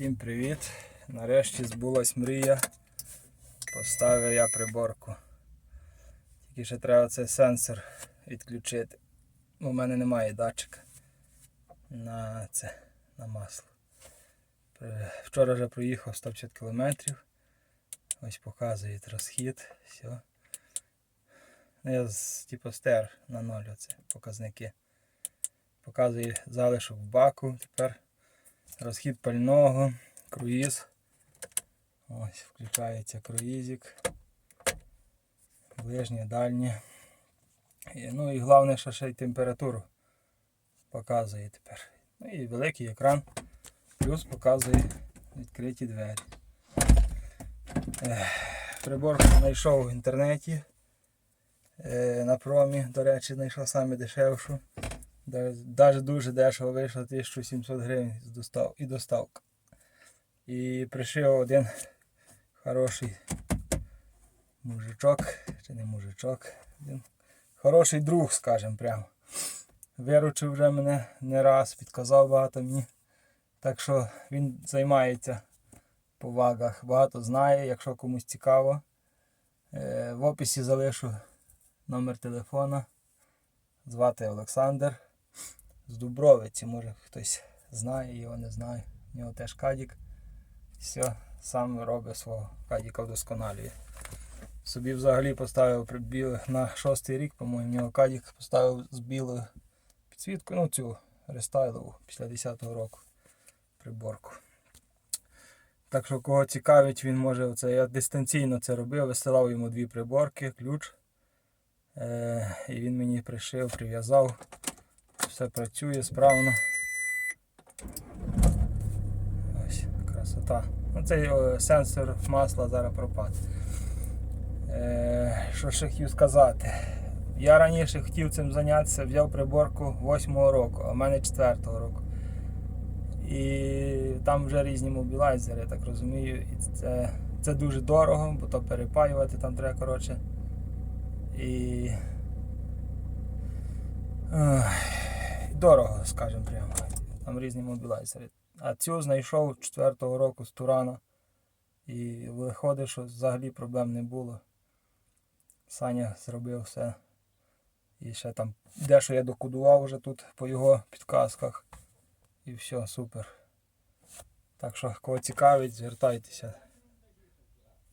Всім привіт! Нарешті збулась мрія. Поставив я приборку. Тільки ще треба цей сенсор відключити. У мене немає датчика на це, на масло. Вчора вже проїхав 150 км. Ось показує розхід. Все. Ну, Я типу стер на ноль оце показники. Показує залишок в баку. Тепер розхід пального, круїз. Ось включається круїзик. Ближнє, дальнє. Ну і головне, що ще й температуру показує тепер. Ну і великий екран. Плюс показує відкриті двері. Ех, Приборку знайшов в інтернеті. Е, на промі, до речі, знайшов саме дешевшу. Навіть дуже дешево вийшло 1700 гривень достав... і доставка. І пришив один хороший мужичок, чи не мужичок, один хороший друг, скажімо прямо. Виручив вже мене не раз, підказав багато мені. Так що він займається по вагах, багато знає, якщо комусь цікаво. Е, В описі залишу номер телефона. Звати Олександр з Дубровиці, може хтось знає, його не знає. У нього теж кадік. Все, сам робить свого кадіка вдосконалює. Собі взагалі поставив білих на шостий рік, по-моєму, нього кадік поставив з білою підсвіткою, ну цю рестайлову після 10-го року приборку. Так що кого цікавить, він може оце. Я дистанційно це робив, висилав йому дві приборки, ключ. Е, і він мені пришив, прив'язав. Все працює справно. Ось, красота. Ну, Цей сенсор масла зараз пропад. Е, що ще хотів сказати? Я раніше хотів цим зайнятися, взяв приборку 8-го року, а в мене 4-го року. І там вже різні мобілайзери, я так розумію. І це, це дуже дорого, бо то перепаювати там треба коротше. І дорого, скажімо прямо. Там різні мобілайзери. А цю знайшов 4-го року з Турана. І виходить, що взагалі проблем не було. Саня зробив все. І ще там дещо я докодував вже тут по його підказках. І все, супер. Так що, кого цікавить, звертайтеся.